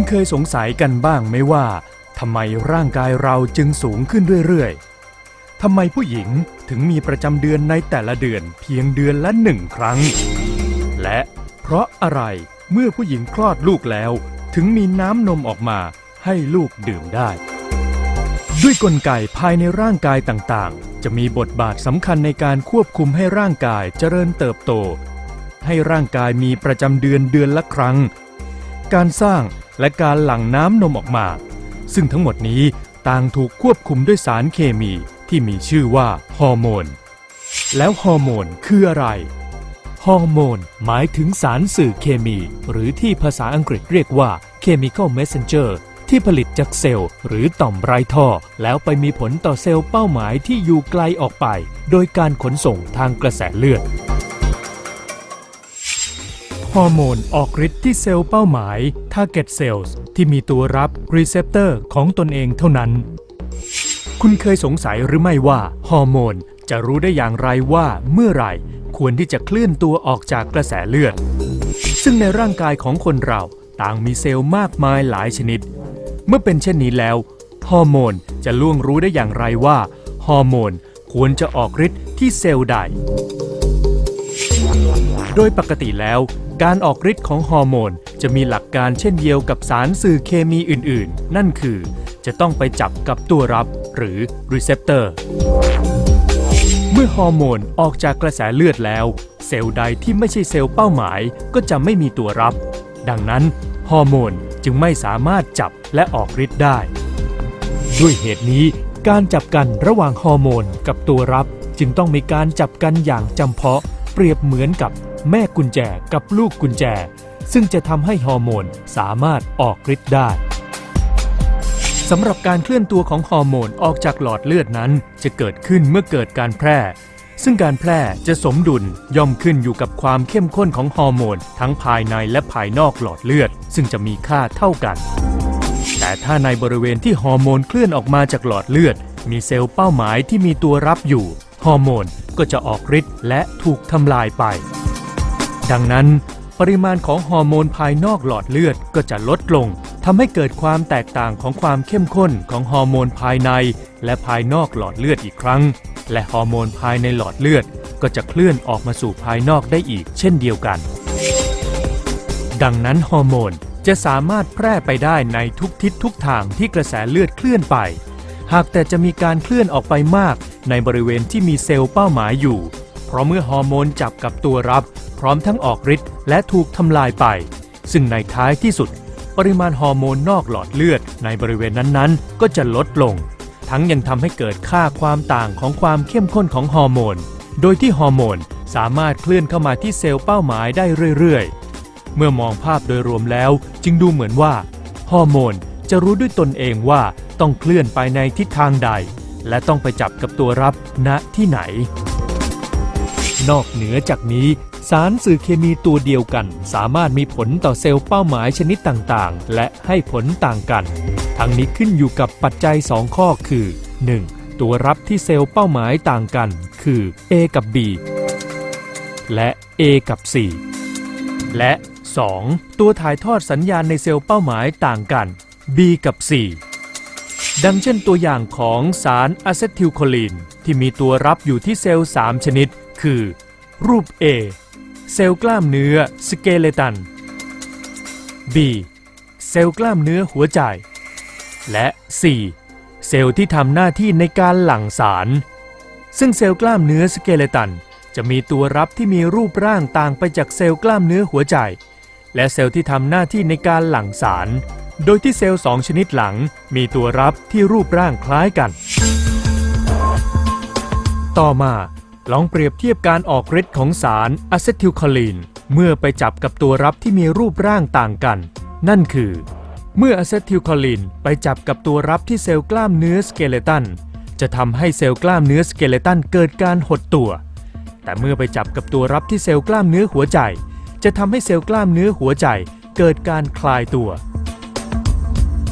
คุณเคยสงสัยกันบ้างไหมว่าทำไมร่างกายเราจึงสูงขึ้นเรื่อยๆทำไมผู้หญิงถึงมีประจำเดือนในแต่ละเดือนเพียงเดือนละหนึ่งครั้ง และเพราะอะไรเมื่อผู้หญิงคลอดลูกแล้ว ถึงมีน้ำนมออกมาให้ลูกดื่มได้ ด้วยกลไกภายในร่างกายต่างๆ จะมีบทบาทสำคัญในการควบคุมให้ร่างกายเจริญเติบโต ให้ร่างกายมีประจำเดือนเดือนละครั้ง การสร้าง และการหลั่งน้ำนมออกมา ซึ่งทั้งหมดนี้ต่างถูกควบคุมด้วยสารเคมีที่มีชื่อว่าฮอร์โมน แล้วฮอร์โมนคืออะไร ฮอร์โมนหมายถึงสารสื่อเคมี หรือที่ภาษาอังกฤษเรียกว่า chemical messenger ที่ผลิตจากเซลล์หรือต่อมไร้ท่อ แล้วไปมีผลต่อเซลล์เป้าหมายที่อยู่ไกลออกไป โดยการขนส่งทางกระแสเลือด ฮอร์โมนออกฤทธิ์ที่เซลล์เป้าหมาย target cells ที่มีตัวรับ receptor ของตนเองเท่านั้น คุณเคยสงสัยหรือไม่ว่าฮอร์โมนจะรู้ได้อย่างไรว่าเมื่อไหร่ควรที่จะเคลื่อนตัวออกจากกระแสเลือด ซึ่งในร่างกายของคนเราต่างมีเซลล์มากมายหลายชนิด เมื่อเป็นเช่นนี้แล้วฮอร์โมนจะล่วงรู้ได้อย่างไรว่าฮอร์โมนควรจะออกฤทธิ์ที่เซลล์ใด โดยปกติแล้ว การออกฤทธิ์ของฮอร์โมนจะมีหลักการเช่นเดียวกับสารสื่อเคมีอื่นๆ นั่นคือ จะต้องไปจับกับตัวรับหรือ receptor เมื่อฮอร์โมนออกจากกระแสเลือดแล้ว เซลล์ใดที่ไม่ใช่เซลล์เป้าหมายก็จะไม่มีตัวรับ ดังนั้นฮอร์โมนจึงไม่สามารถจับและออกฤทธิ์ได้ ด้วยเหตุนี้การจับกันระหว่างฮอร์โมนกับตัวรับ จึงต้องมีการจับกันอย่างจำเพาะ เปรียบเหมือนกับ แม่กุญแจกับลูกกุญแจ ซึ่งจะทำให้ฮอร์โมนสามารถออกฤทธิ์ได้สำหรับการเคลื่อนตัวของฮอร์โมนออกจากหลอดเลือดนั้น จะเกิดขึ้นเมื่อเกิดการแพร่ ซึ่งการแพร่จะสมดุลย่อมขึ้นอยู่กับความเข้มข้นของฮอร์โมนทั้งภายในและภายนอกหลอดเลือด ซึ่งจะมีค่าเท่ากัน แต่ถ้าในบริเวณที่ฮอร์โมนเคลื่อนออกมาจากหลอดเลือด มีเซลล์เป้าหมายที่มีตัวรับอยู่ฮอร์โมนก็จะออกฤทธิ์และถูกทำลายไป ดังนั้น ปริมาณของฮอร์โมนภายนอกหลอดเลือดก็จะลดลงทำให้เกิดความแตกต่างของความเข้มข้นของฮอร์โมนภายใน และภายนอกหลอดเลือดอีกครั้ง และฮอร์โมนภายในหลอดเลือดก็จะเคลื่อนออกมาสู่ภายนอกได้อีก เช่นเดียวกัน ดังนั้นฮอร์โมนจะสามารถแพร่ไปได้ในทุกทิศทุกทางที่กระแสเลือดเคลื่อนไป หากแต่จะมีการเคลื่อนออกไปมากในบริเวณที่มีเซลล์เป้าหมายอยู่ เพราะเมื่อฮอร์โมนจับกับตัวรับ พร้อมทั้งออกฤทธิ์และถูกทำลายไป ซึ่งในท้ายที่สุด ปริมาณฮอร์โมนนอกหลอดเลือดในบริเวณนั้นๆ ก็จะลดลง ทั้งยังทำให้เกิดค่าความต่างของความเข้มข้นของฮอร์โมน โดยที่ฮอร์โมนสามารถเคลื่อนเข้ามาที่เซลล์เป้าหมายได้เรื่อยๆ เมื่อมองภาพโดยรวมแล้ว จึงดูเหมือนว่าฮอร์โมนจะรู้ด้วยตนเองว่าต้องเคลื่อนไปในทิศทางใด และต้องไปจับกับตัวรับณที่ไหน นอกเหนือจากนี้ สารสื่อเคมีตัวเดียวกัน สามารถมีผลต่อเซลล์เป้าหมายชนิดต่างๆ และให้ผลต่างกัน ทั้งนี้ขึ้นอยู่กับปัจจัย 2 ข้อคือ 1. ตัวรับที่เซลล์เป้าหมายต่างกัน คือ A กับ B และ A กับ C และ 2. ตัวถ่ายทอดสัญญาณในเซลล์เป้าหมายต่างกัน B กับ C ดังเช่นตัวอย่างของสารอะเซทิลโคลีนที่มีตัวรับอยู่ที่เซลล์ 3 ชนิด คือ รูป A เซลล์กล้ามเนื้อสเกเลตัน B เซลล์กล้ามเนื้อหัวใจ และ C เซลล์ที่ทำหน้าที่ในการหลั่งสาร ซึ่งเซลล์กล้ามเนื้อสเกเลตัน จะมีตัวรับที่มีรูปร่างต่างไปจากเซลล์กล้ามเนื้อหัวใจ และเซลล์ที่ทำหน้าที่ในการหลั่งสาร โดยที่เซลล์สองชนิดหลังมีตัวรับที่รูปร่างคล้ายกัน ต่อมา ลองเปรียบเทียบการออกฤทธิ์ของสารอะเซทิลคอลีนเมื่อไปจับกับตัวรับที่มีรูปร่างต่างกัน นั่นคือ เมื่ออะเซทิลคอลีนไปจับกับตัวรับที่เซลล์กล้ามเนื้อสเกเลตันจะทำให้เซลล์กล้ามเนื้อสเกเลตันเกิดการหดตัว แต่เมื่อไปจับกับตัวรับที่เซลล์กล้ามเนื้อหัวใจ จะทำให้เซลล์กล้ามเนื้อหัวใจเกิดการคลายตัว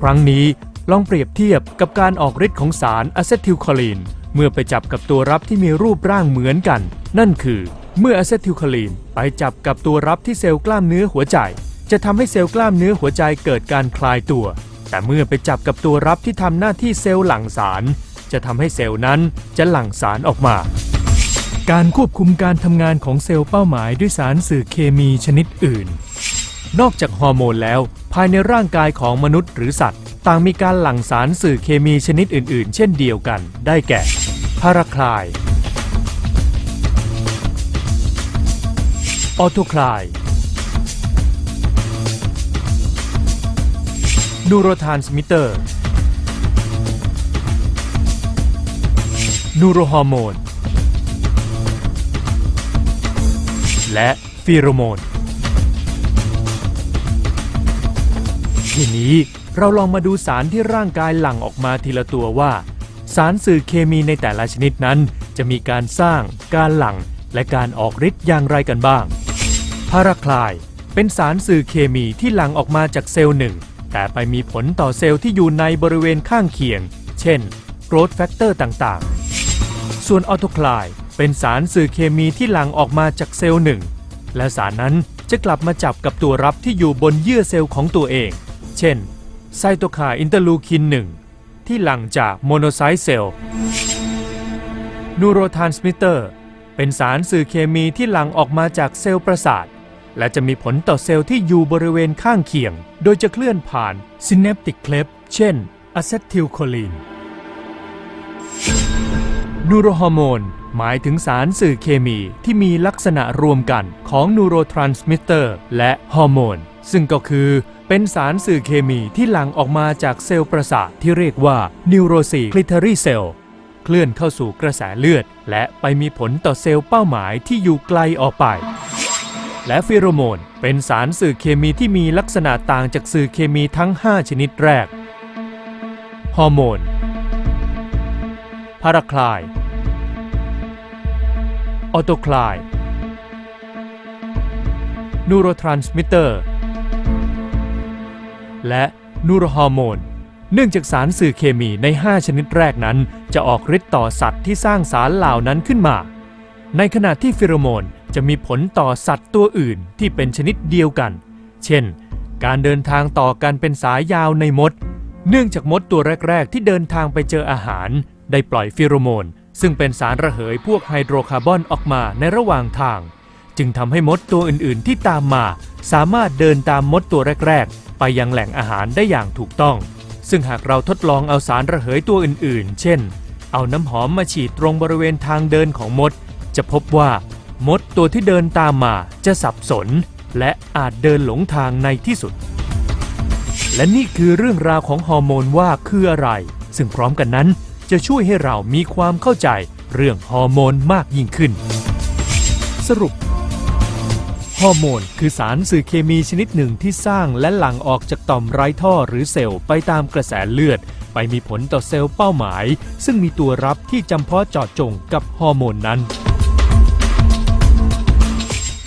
ครั้งนี้ลองเปรียบเทียบกับการออกฤทธิ์ของสารอะเซทิลคอลีน เมื่อไปจับกับตัวรับที่มีรูปร่างเหมือนกัน นั่นคือเมื่ออะเซทิลคอลีนไปจับกับตัวรับที่เซลล์กล้ามเนื้อหัวใจ จะทำให้เซลล์กล้ามเนื้อหัวใจเกิดการคลายตัว แต่เมื่อไปจับกับตัวรับที่ทำหน้าที่เซลล์หลั่งสาร จะทำให้เซลล์นั้นจะหลั่งสารออกมา การควบคุมการทำงานของเซลล์เป้าหมายด้วยสารสื่อเคมีชนิดอื่น นอกจากฮอร์โมนแล้ว ภายในร่างกายของมนุษย์หรือสัตว์ ต่างมีการหลั่งสารสื่อเคมีชนิดอื่น ๆ เช่นเดียวกัน ได้แก่พาราคลาย ออโตคลาย นูโรทานสมิเตอร์ นูโรฮอร์โมน และฟีโรโมนทีนี้ เราลองมาดูสารที่ร่างกายหลั่งออกมาทีละตัวว่า สารสื่อเคมีในแต่ละชนิดนั้น จะมีการสร้าง การหลั่ง และการออกฤทธิ์อย่างไรกันบ้าง พาราคลาย เป็นสารสื่อเคมีที่หลั่งออกมาจากเซลล์หนึ่ง แต่ไปมีผลต่อเซลล์ที่อยู่ในบริเวณข้างเคียง เช่น growth factor ต่างๆ ส่วนออโตคลาย เป็นสารสื่อเคมีที่หลั่งออกมาจากเซลล์หนึ่ง และสารนั้นจะกลับมาจับกับตัวรับที่อยู่บนเยื่อเซลล์ของตัวเอง เช่น ไซโตไคน์อินเตอร์ลูคิน 1 ที่หลั่งจากโมโนไซต์เซลล์นูโรทรานสมิเตอร์ เป็นสารสื่อเคมีที่หลั่งออกมาจากเซลล์ประสาท และจะมีผลต่อเซลล์ที่อยู่บริเวณข้างเคียง โดยจะเคลื่อนผ่านซิน a ปติกเคลปเช่นอะเซทิลโคลีนนูโรฮอร์โมน หมายถึงสารสื่อเคมีที่มีลักษณะรวมกันของนูโรทรานสมิเตอร์และฮอร์โมน ซึ่งก็คือ เป็นสารสื่อเคมีที่หลั่งออกมาจากเซลล์ประสาทที่เรียกว่านิวโรซีคลิเทารีเซลเคลื่อนเข้าสู่กระแสเลือด และไปมีผลต่อเซลล์เป้าหมายที่อยู่ไกลออกไป และฟีโรโมน เป็นสารสื่อเคมีที่มีลักษณะต่างจากสื่อเคมีทั้ง 5 ชนิดแรก ฮอร์โมน พาราคลาย ออโตคลาย นูโรทรานสมิเตอร์ และนูโรฮอร์โมน เนื่องจากสารสื่อเคมีใน 5 ชนิดแรกนั้น จะออกฤทธิ์ต่อสัตว์ที่สร้างสารเหล่านั้นขึ้นมา ในขณะที่ฟีโรโมนจะมีผลต่อสัตว์ตัวอื่นที่เป็นชนิดเดียวกัน เช่น การเดินทางต่อกันเป็นสายยาวในมด เนื่องจากมดตัวแรก ๆ ที่เดินทางไปเจออาหาร ได้ปล่อยฟีโรโมน ซึ่งเป็นสารระเหยพวกไฮโดรคาร์บอนออกมาในระหว่างทาง จึงทำให้มดตัวอื่นๆ ที่ตามมา สามารถเดินตามมดตัวแรก ๆ ไปยังแหล่งอาหารได้อย่างถูกต้อง ซึ่งหากเราทดลองเอาสารระเหยตัวอื่นๆ เช่น เอาน้ำหอมมาฉีดตรงบริเวณทางเดินของมด จะพบว่ามดตัวที่เดินตามมาจะสับสน และอาจเดินหลงทางในที่สุด และนี่คือเรื่องราวของฮอร์โมนว่าคืออะไร ซึ่งพร้อมกันนั้นจะช่วยให้เรามีความเข้าใจเรื่องฮอร์โมนมากยิ่งขึ้น สรุป ฮอร์โมน คือสารสื่อเคมีชนิดหนึ่งที่สร้างและหลั่งออกจากต่อมไร้ท่อหรือเซลล์ไปตามกระแสเลือด ไปมีผลต่อเซลล์เป้าหมาย ซึ่งมีตัวรับที่จำเพาะเจาะจงกับฮอร์โมนนั้น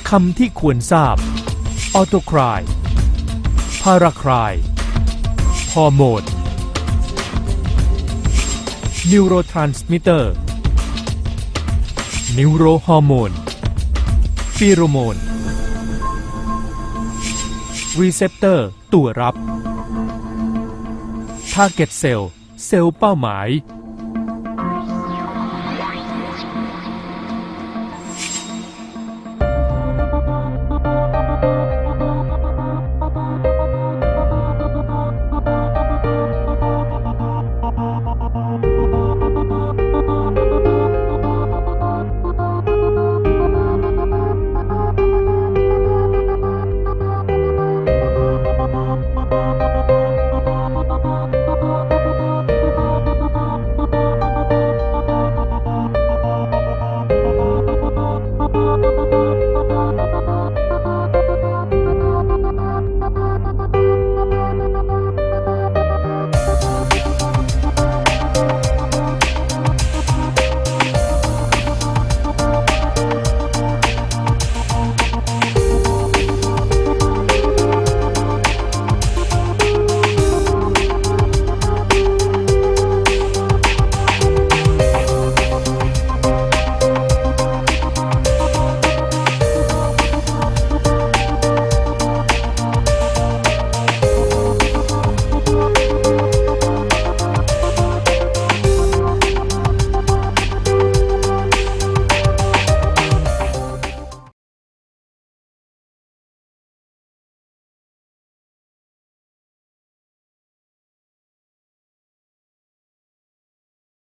คำที่ควรทราบออโตคลายพาราคลายฮอร์โมนนิวโรทรานสมิเตอร์นิวโรฮอร์โมนฟีโรโมน รีเซพเตอร์ตัวรับทาร์เก็ตเซลล์เซลล์เป้าหมาย